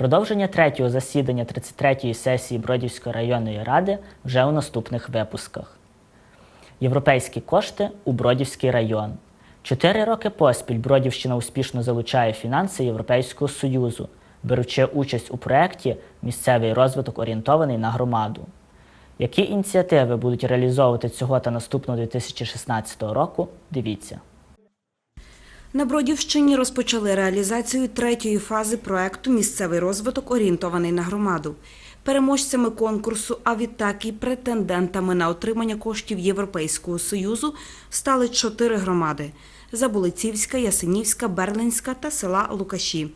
Продовження третього засідання 33-ї сесії Бродівської районної ради вже у наступних випусках. Європейські кошти у Бродівський район. Чотири роки поспіль Бродівщина успішно залучає фінанси Європейського Союзу, беручи участь у проєкті Місцевий розвиток орієнтований на громаду. Які ініціативи будуть реалізовувати цього та наступного 2016 року? Дивіться. На Бродівщині розпочали реалізацію третьої фази проекту Місцевий розвиток орієнтований на громаду. Переможцями конкурсу, а відтак і претендентами на отримання коштів Європейського союзу стали чотири громади: Заболицівська, Ясенівська, Берлинська та села Лукаші.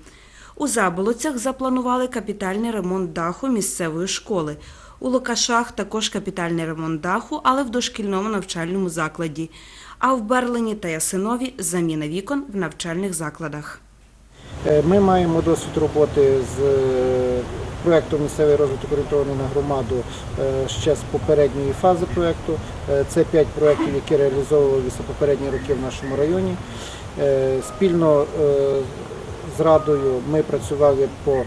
У Заболоцях запланували капітальний ремонт даху місцевої школи. У Лукашах також капітальний ремонт даху, але в дошкільному навчальному закладі. А в Берлині та Ясинові заміна вікон в навчальних закладах. Е, Ми маємо досвід роботи з е, проєктом місцевий розвиток орієнтований на громаду е, ще з попередньої фази проєкту. Це п'ять проєктів, які реалізовувалися попередні роки в нашому районі. Спільно з радою ми працювали по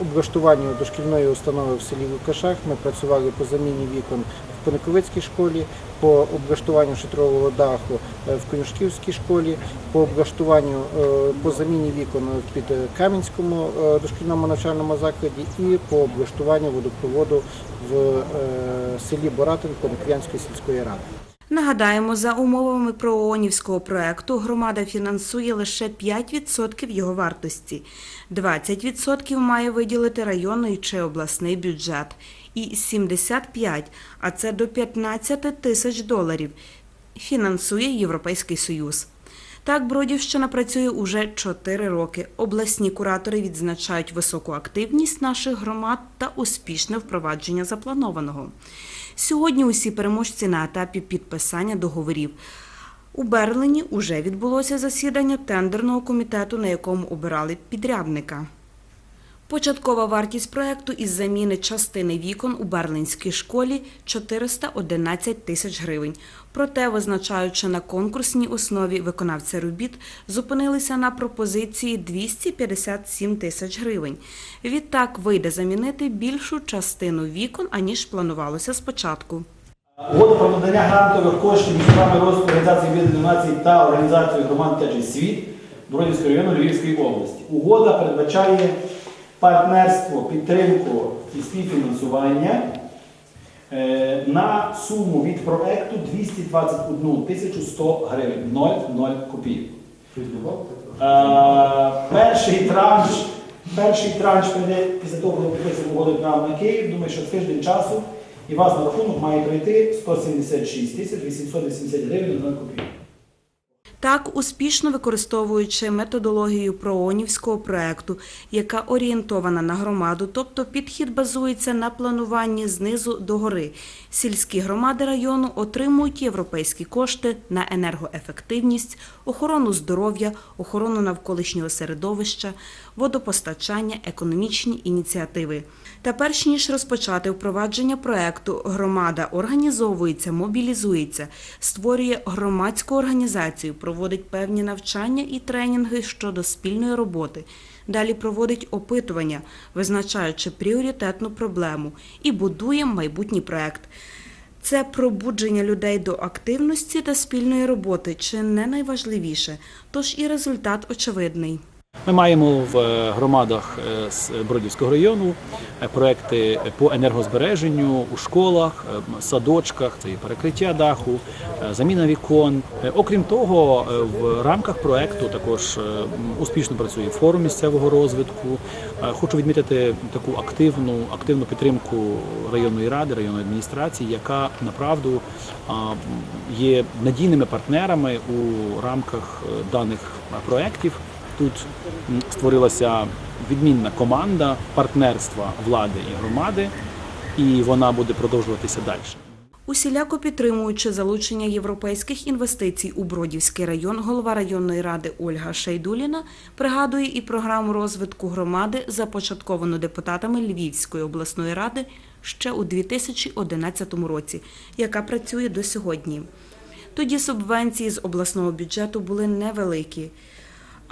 облаштуванню дошкільної установи в селі Лукашах. Ми працювали по заміні вікон в Пониковицькій школі, по облаштуванню шатрового даху е, в Конюшківській школі, по облаштуванню е, по заміні вікон під Кам'янському е, дошкільному навчальному закладі і по облаштуванню водопроводу в селі Боратин Пониквянської сільської ради. Нагадаємо, за умовами проонівського проекту громада фінансує лише 5% його вартості. 20% має виділити районний чи обласний бюджет. І 75%, а це до 15 тисяч доларів, фінансує Європейський Союз. Так, Бродівщина працює уже 4 роки. Обласні куратори відзначають високу активність наших громад та успішне впровадження запланованого. Сьогодні усі переможці на етапі підписання договорів. У Берлині уже відбулося засідання тендерного комітету, на якому обирали підрядника. Початкова вартість проекту із заміни частини вікон у Берлинській школі 411 тисяч гривень. Проте, визначаючи на конкурсній основі виконавця робіт, зупинилися на пропозиції 257 тисяч гривень. Відтак вийде замінити більшу частину вікон, аніж планувалося спочатку. Угода про надання грантових коштів між програми розвитку організації Об'єднаних Націй та організацією громад «Течий світ Бродівського району Львівської області. Угода передбачає партнерство, підтримку і співфінансування е, на суму від проекту 221 тисячу 100 гривень 0,0 копійок. Е, Перший транш, перший транш прийде після того, коли підписуємо угоду нам на Київ. Думаю, що тиждень часу і вас на рахунок має прийти 176 тисяч 880 гривень 0 копійок. Так, успішно використовуючи методологію проонівського проекту, яка орієнтована на громаду, тобто підхід базується на плануванні знизу до гори. Сільські громади району отримують європейські кошти на енергоефективність, охорону здоров'я, охорону навколишнього середовища, водопостачання, економічні ініціативи. Та перш ніж розпочати впровадження проекту, громада організовується, мобілізується, створює громадську організацію, проводить певні навчання і тренінги щодо спільної роботи. Далі проводить опитування, визначаючи пріоритетну проблему, і будує майбутній проект. Це пробудження людей до активності та спільної роботи, чи не найважливіше, тож і результат очевидний. Ми маємо в е, громадах е, з Бродівського району е, проекти по енергозбереженню у школах, садочках, це і перекриття даху, заміна вікон. Окрім того, в рамках проекту також успішно працює форум місцевого розвитку. Хочу відмітити таку активну, активну підтримку районної ради, районної адміністрації, яка направду є надійними партнерами у рамках даних проєктів. Тут створилася відмінна команда партнерства влади і громади, і вона буде продовжуватися далі. Усіляко підтримуючи залучення європейських інвестицій у Бродівський район, голова районної ради Ольга Шайдуліна пригадує і програму розвитку громади, започатковану депутатами Львівської обласної ради ще у 2011 році, яка працює до сьогодні. Тоді субвенції з обласного бюджету були невеликі.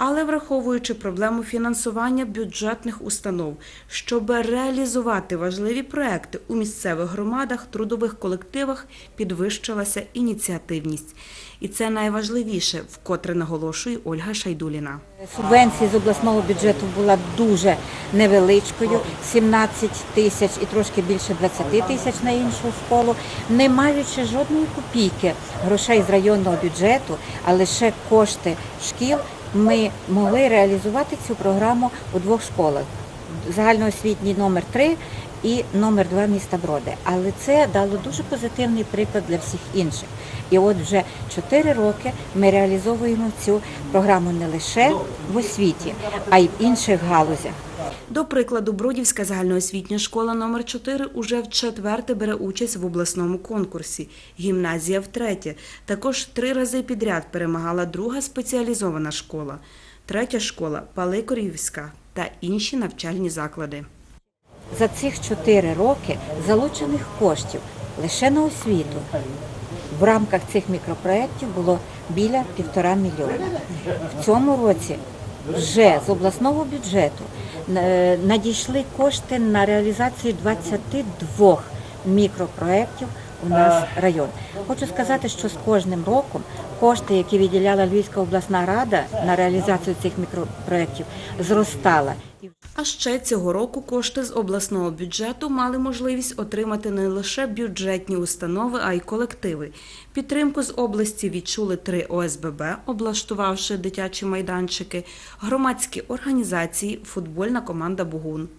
Але враховуючи проблему фінансування бюджетних установ, щоб реалізувати важливі проекти у місцевих громадах, трудових колективах, підвищилася ініціативність. І це найважливіше, вкотре наголошує Ольга Шайдуліна. Субвенція з обласного бюджету була дуже невеличкою 17 тисяч і трошки більше 20 тисяч на іншу школу, не маючи жодної копійки грошей з районного бюджету, а лише кошти шкіл, ми могли реалізувати цю програму у двох школах: загальноосвітній номер 3 і номер 2 міста Броди. Але це дало дуже позитивний приклад для всіх інших. І от вже 4 роки ми реалізовуємо цю програму не лише в освіті, а й в інших галузях. До прикладу, Бродівська загальноосвітня школа номер 4 уже в четверте бере участь в обласному конкурсі. Гімназія втретє. Також три рази підряд перемагала друга спеціалізована школа, третя школа Паликорівська та інші навчальні заклади. За цих 4 роки залучених коштів лише на освіту в рамках цих мікропроєктів було біля півтора мільйона. В цьому році вже з обласного бюджету е, надійшли кошти на реалізацію 22 мікропроєктів у нас район. Хочу сказати, що з кожним роком кошти, які виділяла Львівська обласна рада на реалізацію цих мікропроєктів, зростала. І А ще цього року кошти з обласного бюджету мали можливість отримати не лише бюджетні установи, а й колективи. Підтримку з області відчули три ОСББ, облаштувавши дитячі майданчики, громадські організації, футбольна команда Бугун.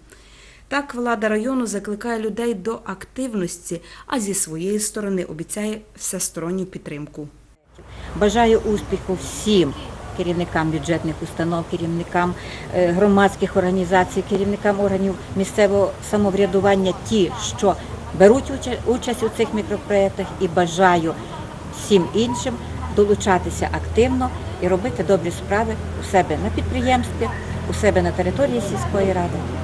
Так, влада району закликає людей до активності, а зі своєї сторони обіцяє всесторонню підтримку. Бажаю успіху всім керівникам бюджетних установ, керівникам е, громадських організацій, керівникам органів місцевого самоврядування, ті, що беруть участь у цих мікропроєктах, і бажаю всім іншим долучатися активно і робити добрі справи у себе на підприємстві, у себе на території сільської ради.